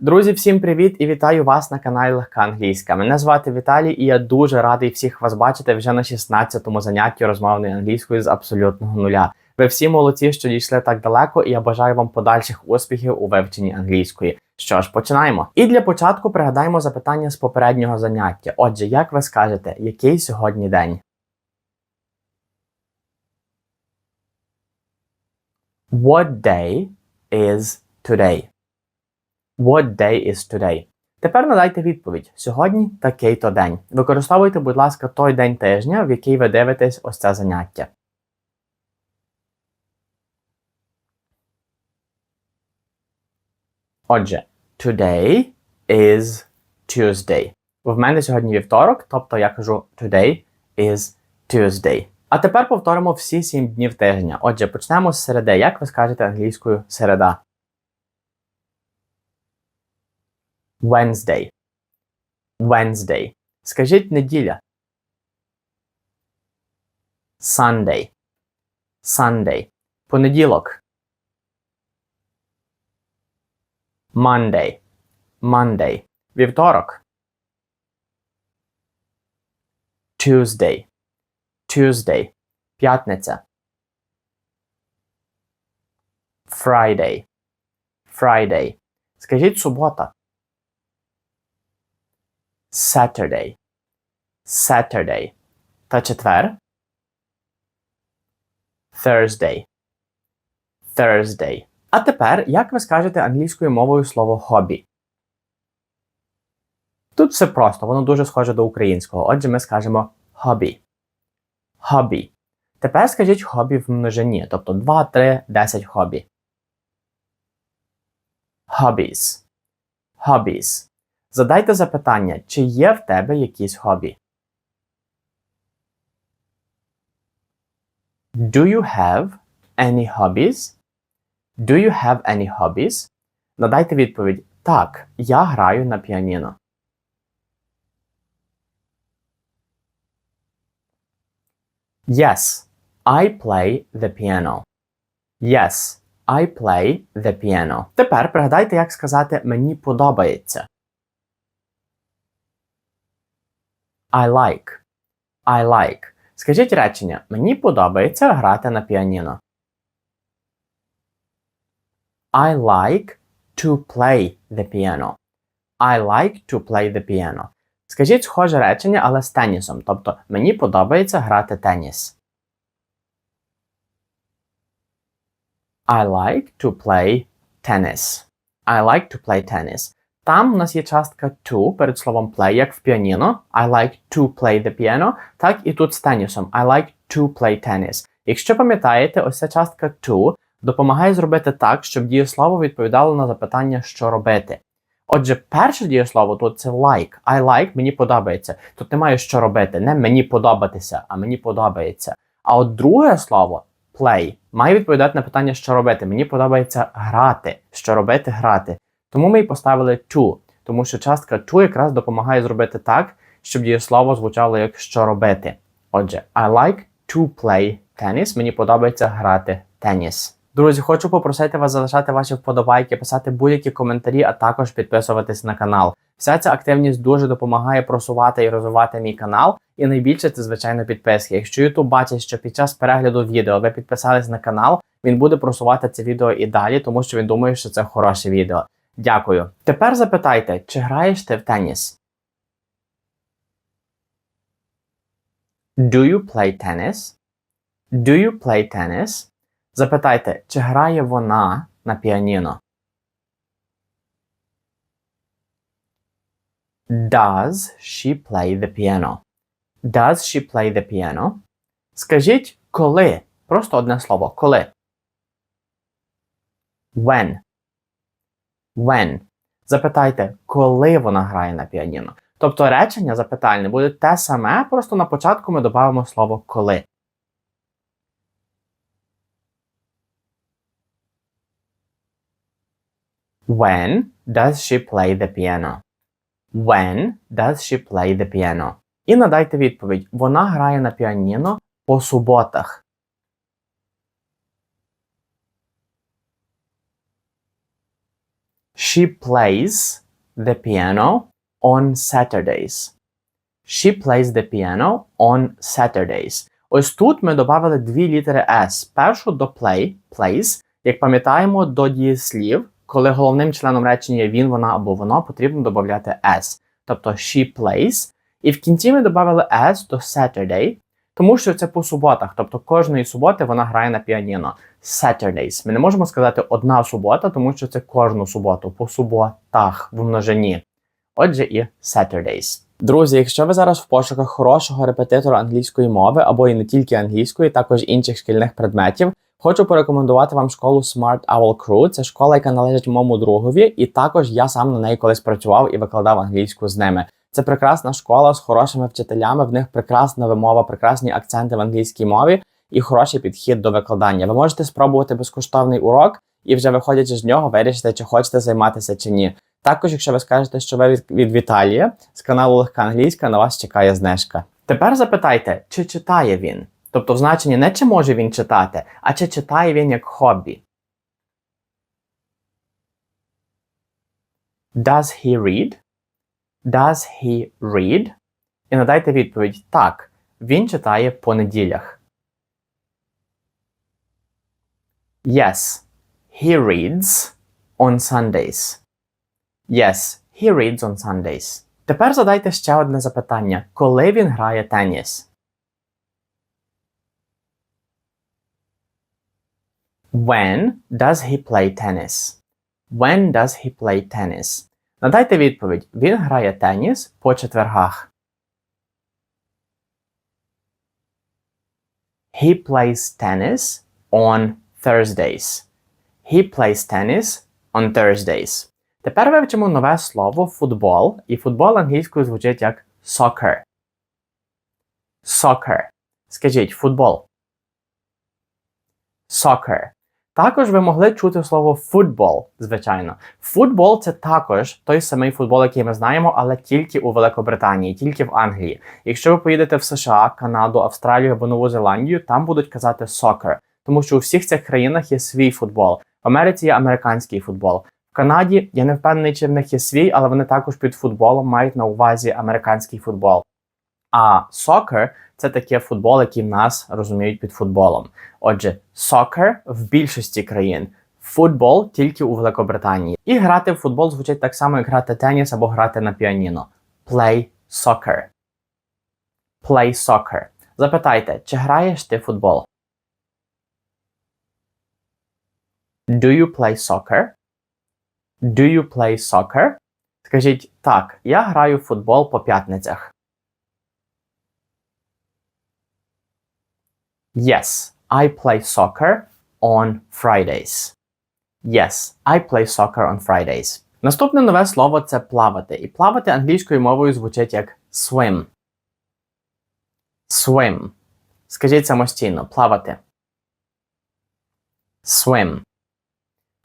Друзі, всім привіт і вітаю вас на каналі Легка Англійська. Мене звати Віталій, і я дуже радий всіх вас бачити вже на 16-му занятті розмовної англійської з абсолютного нуля. Ви всі молодці, що дійшли так далеко, і я бажаю вам подальших успіхів у вивченні англійської. Що ж, починаємо. І для початку пригадаємо запитання з попереднього заняття. Отже, як ви скажете, який сьогодні день? What day is today? What day is today? Тепер надайте відповідь. Сьогодні такий-то день. Використовуйте, будь ласка, той день тижня, в який ви дивитесь ось це заняття. Отже, today is Tuesday. В мене сьогодні вівторок, тобто я кажу today is Tuesday. А тепер повторимо всі сім днів тижня. Отже, почнемо з середи. Як ви скажете англійською середа? Wednesday. Wednesday. Скажіть неділя. Sunday. Sunday. Понеділок. Monday. Monday. Вівторок. Tuesday. Tuesday. П'ятниця. Friday. Friday. Скажіть субота. Saturday. Saturday. Та четвер. Thursday. Thursday. А тепер, як ви скажете англійською мовою слово хобі? Тут все просто, воно дуже схоже до українського. Отже, ми скажемо hobby. Hobby. Тепер скажіть хобі в множині, тобто 2, 3, 10 хобі. Hobbies. Hobbies. Задайте запитання, чи є в тебе якісь хобі? Do you have any hobbies? Do you have any hobbies? Надайте відповідь Так, я граю на піаніно. Yes, I play the piano. Yes, I play the piano. Тепер пригадайте, як сказати мені подобається. I like. I like. Скажіть речення Мені подобається грати на піаніно. I like to play the piano. I like to play the piano. Скажіть схоже речення, але з тенісом. Тобто мені подобається грати теніс. I like to play tennis. I like to play tennis. Там у нас є частка to перед словом play, як в піаніно. I like to play the piano. Так і тут з тенісом. I like to play tennis. Якщо пам'ятаєте, ось ця частка to допомагає зробити так, щоб дієслово відповідало на запитання, що робити. Отже, перше дієслово тут це like. I like, мені подобається. Тут немає що робити. Не мені подобатися, а мені подобається. А от друге слово play має відповідати на питання, що робити. Мені подобається грати. Що робити, грати. Тому ми й поставили to, тому що частка to якраз допомагає зробити так, щоб дієслово звучало як що робити. Отже, I like to play tennis. Мені подобається грати теніс. Друзі, хочу попросити вас залишати ваші вподобайки, писати будь-які коментарі, а також підписуватись на канал. Вся ця активність дуже допомагає просувати і розвивати мій канал. І найбільше це, звичайно, підписки. Якщо YouTube бачить, що під час перегляду відео ви підписались на канал, він буде просувати це відео і далі, тому що він думає, що це хороше відео. Дякую. Тепер запитайте, чи граєш ти в теніс? Do you play tennis? Do you play tennis? Запитайте, чи грає вона на піаніно? Does she play the piano? Does she play the piano? Скажіть коли. Просто одне слово. Коли. When. When. Запитайте, коли вона грає на піаніно. Тобто речення запитальне буде те саме, просто на початку ми додамо слово коли. When does she play the piano? When does she play the piano? І надайте відповідь. Вона грає на піаніно по суботах. She plays the piano on Saturdays. She plays the piano on Saturdays. Ось тут ми додали дві літери S. Першу до play, plays. Як пам'ятаємо, до дієслів, коли головним членом речення є він, вона або воно, потрібно додати S. Тобто she plays. І в кінці ми додали S до Saturday, тому що це по суботах. Тобто кожної суботи вона грає на піаніно. Saturdays. Ми не можемо сказати одна субота, тому що це кожну суботу, по суботах в множині. Отже, і Saturdays. Друзі, якщо ви зараз в пошуках хорошого репетитора англійської мови або і не тільки англійської, також інших шкільних предметів, хочу порекомендувати вам школу Smart Owl Crew. Це школа, яка належить моєму другові, і також я сам на неї колись працював і викладав англійську з ними. Це прекрасна школа з хорошими вчителями. В них прекрасна вимова, прекрасні акценти в англійській мові і хороший підхід до викладання. Ви можете спробувати безкоштовний урок і вже виходячи з нього, вирішити, чи хочете займатися чи ні. Також, якщо ви скажете, що ви від, від Віталія з каналу Легка Англійська, на вас чекає знижка. Тепер запитайте, чи читає він? Тобто в значенні не чи може він читати, а чи читає він як хобі. Does he read? Does he read? І надайте відповідь так. Він читає по неділях. Yes, he reads on Sundays. Yes, he reads on Sundays. Тепер задайте ще одне запитання. Коли він грає теніс? When does he play tennis? When does he play tennis? Надайте відповідь. Він грає теніс по четвергах. He plays tennis on Thursdays. He plays tennis on Thursdays. Тепер вивчимо нове слово футбол, і футбол англійською звучить як soccer. Soccer. Скажіть футбол. Soccer. Також ви могли чути слово футбол, звичайно. Футбол це також той самий футбол, який ми знаємо, але тільки у Великобританії, тільки в Англії. Якщо ви поїдете в США, Канаду, Австралію або Нову Зеландію, там будуть казати soccer, тому що у всіх цих країнах є свій футбол. В Америці є американський футбол. В Канаді я не впевнений, чи в них є свій, але вони також під футболом мають на увазі американський футбол. А soccer – це таке футбол, який в нас розуміють під футболом. Отже, soccer в більшості країн, футбол тільки у Великобританії. І грати в футбол звучить так само, як грати теніс або грати на піаніно. Play soccer. Play soccer. Запитайте, чи граєш ти футбол? Do you play soccer? Do you play soccer? Скажіть так, я граю в футбол по п'ятницях. Yes, I play soccer on Fridays. Yes, I play soccer on Fridays. Наступне нове слово це плавати. І плавати англійською мовою звучить як swim. Swim. Скажіть самостійно, плавати. Swim.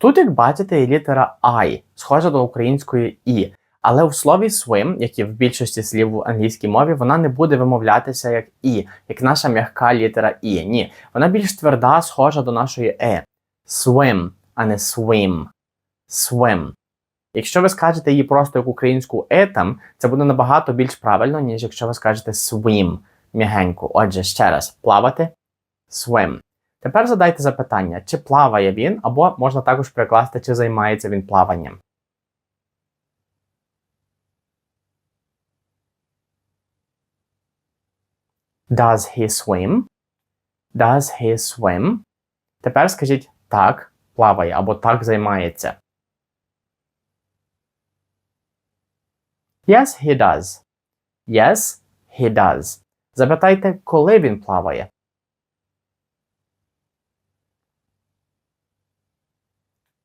Тут, як бачите, є літера I, схожа до української І. Але в слові swim, як і в більшості слів в англійській мові, вона не буде вимовлятися як І, як наша м'яка літера І. Ні. Вона більш тверда, схожа до нашої Е. Swim, а не swim. Swim. Якщо ви скажете її просто як українську е там, це буде набагато більш правильно, ніж якщо ви скажете swim м'ягенько. Отже, ще раз, плавати swim. Тепер задайте запитання, чи плаває він, або можна також прикласти, чи займається він плаванням. Does he swim? Does he swim? Тепер скажіть так, плаває або так займається. Yes, he does. Yes, he does. Запитайте, коли він плаває.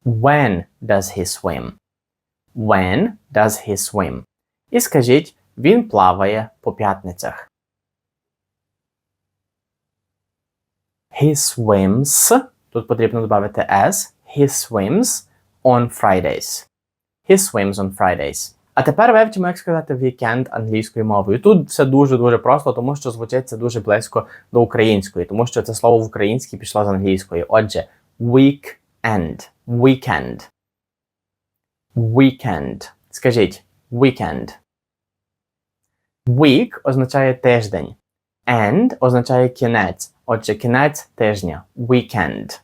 When does he swim? When does he swim? І скажіть, він плаває по п'ятницях. He swims. Тут потрібно додати s. He swims on Fridays. He swims on Fridays. А тепер вивчимо, як сказати вікенд англійською мовою. Тут все дуже-дуже просто, тому що звучить це дуже близько до української, тому що це слово в українській пішло з англійської. Отже, weekend. Weekend. Weekend. Скажіть weekend. Week означає тиждень. End означає кінець. Отже, кінець тижня. Weekend.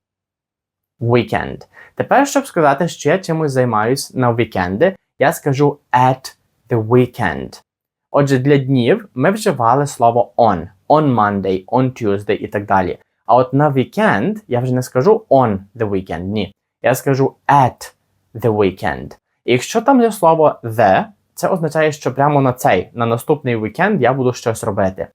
Weekend. Тепер, щоб сказати, що я чимось займаюсь на вікенди, я скажу at the weekend. Отже, для днів ми вживали слово on. On Monday, on Tuesday і так далі. А от на weekend я вже не скажу on the weekend, ні. Я скажу at the weekend. І якщо там є слово the, це означає, що прямо на цей, на наступний weekend я буду щось робити.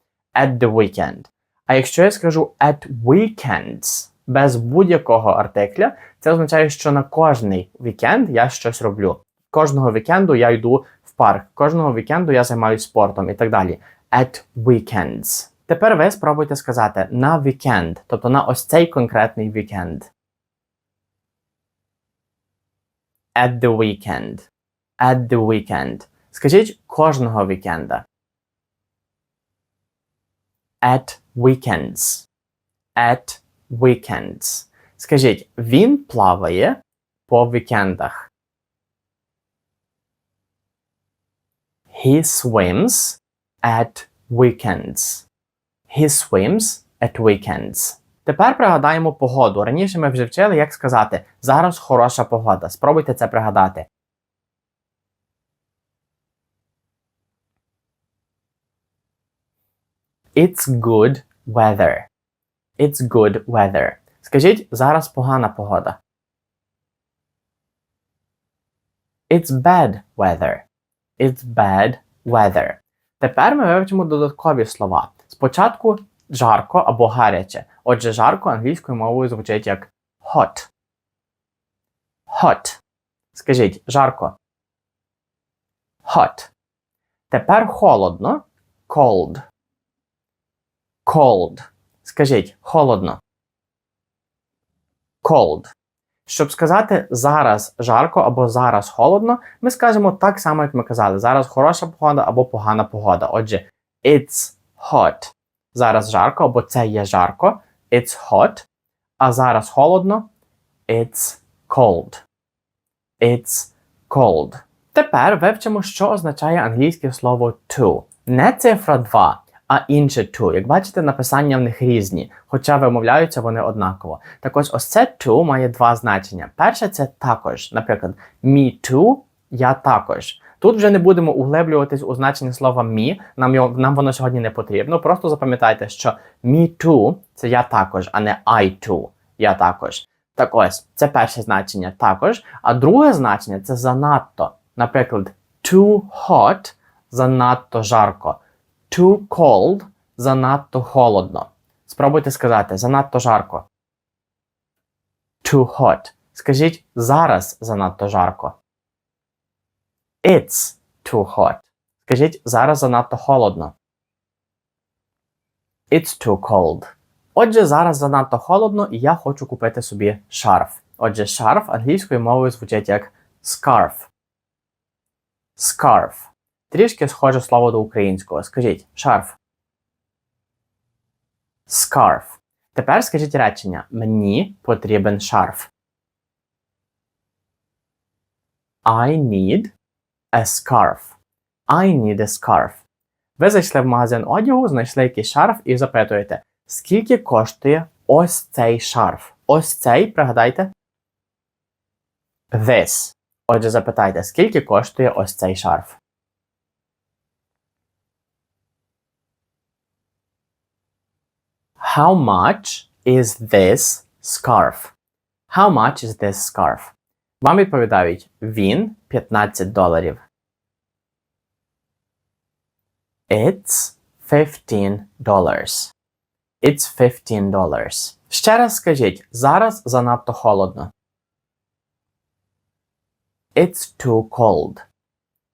At the weekend. А якщо я скажу at weekends без будь-якого артикля, це означає, що на кожний вікенд я щось роблю. Кожного вікенду я йду в парк, кожного вікенду я займаюся спортом і так далі. At weekends. Тепер ви спробуйте сказати на вікенд, тобто на ось цей конкретний вікенд. At the weekend. At the weekend. Скажіть кожного вікенда. At weekends. At weekends. Скажіть, він плаває по вікендах. He swims at weekends. He swims at weekends. Тепер пригадаємо погоду. Раніше ми вже вчили, як сказати зараз хороша погода. Спробуйте це пригадати. It's good weather. It's good weather. Скажіть, зараз погана погода. It's bad weather. It's bad weather. Тепер ми вивчимо додаткові слова. Спочатку жарко або гаряче. Отже, жарко англійською мовою звучить як hot. Hot. Скажіть жарко. Hot. Тепер холодно. Cold. Cold. Скажіть холодно. Cold. Щоб сказати зараз жарко або зараз холодно, ми скажемо так само, як ми казали. Зараз хороша погода або погана погода. Отже, it's hot. Зараз жарко або це є жарко. It's hot. А зараз холодно. It's cold. It's cold. Тепер вивчимо, що означає англійське слово to. Не цифра 2, а інше to. Як бачите, написання в них різні, хоча вимовляються вони однаково. Так ось ось це to має два значення. Перше це також. Наприклад, me too, я також. Тут вже не будемо углеблюватись у значення слова me, нам нам воно сьогодні не потрібно. Просто запам'ятайте, що me too – це я також, а не I too, я також. Так ось, це перше значення також. А друге значення це занадто. Наприклад, too hot занадто жарко. Too cold занадто холодно. Спробуйте сказати занадто жарко. Too hot. Скажіть зараз занадто жарко. It's too hot. Скажіть зараз занадто холодно. It's too cold. Отже, зараз занадто холодно і я хочу купити собі шарф. Отже, шарф англійською мовою звучить як scarf. Scarf. Трішки схоже слово до українського. Скажіть шарф. Scarf. Тепер скажіть речення. Мені потрібен шарф. I need a scarf. I need a scarf. Ви зайшли в магазин одягу, знайшли якийсь шарф і запитуєте, скільки коштує ось цей шарф? Ось цей, пригадайте. This. Отже, запитайте, скільки коштує ось цей шарф? How much is this scarf? How much is this scarf? Вам відповідають він 15 доларів. It's 15 dollars. It's 15 dollars. Ще раз скажіть, зараз занадто холодно. It's too cold.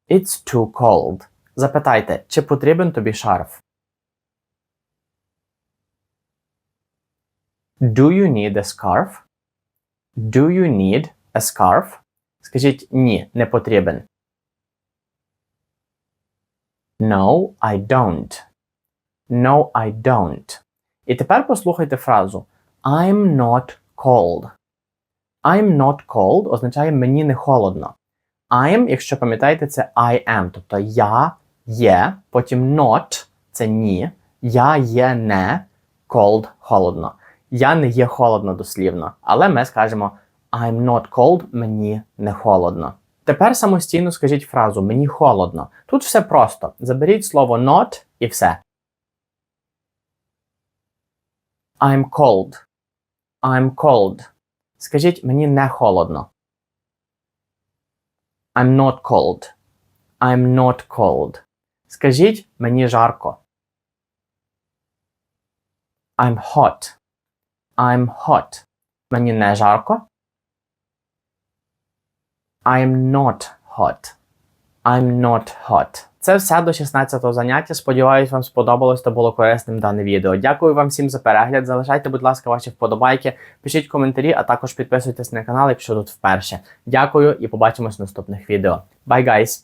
It's too cold. Запитайте, чи потрібен тобі шарф? Do you need a scarf? Do you need a scarf? Скажіть ні, не потрібен. No, I don't. No, I don't. І тепер послухайте фразу I'm not cold. I'm not cold означає мені не холодно. I'm, якщо пам'ятаєте, це I am, тобто я є, потім not це ні, я є не cold холодно. Я не є холодно дослівно, але ми скажемо I'm not cold, мені не холодно. Тепер самостійно скажіть фразу мені холодно. Тут все просто. Заберіть слово not і все. I'm cold. I'm cold. Скажіть мені не холодно. I'm not cold. I'm not cold. Скажіть мені жарко. I'm hot. I'm hot. Мені не жарко. I'm not hot. I'm not hot. Це все до 16-го заняття. Сподіваюсь, вам сподобалось та було корисним дане відео. Дякую вам всім за перегляд. Залишайте, будь ласка, ваші вподобайки, пишіть коментарі, а також підписуйтесь на канал, якщо тут вперше. Дякую і побачимось в наступних відео. Bye, guys!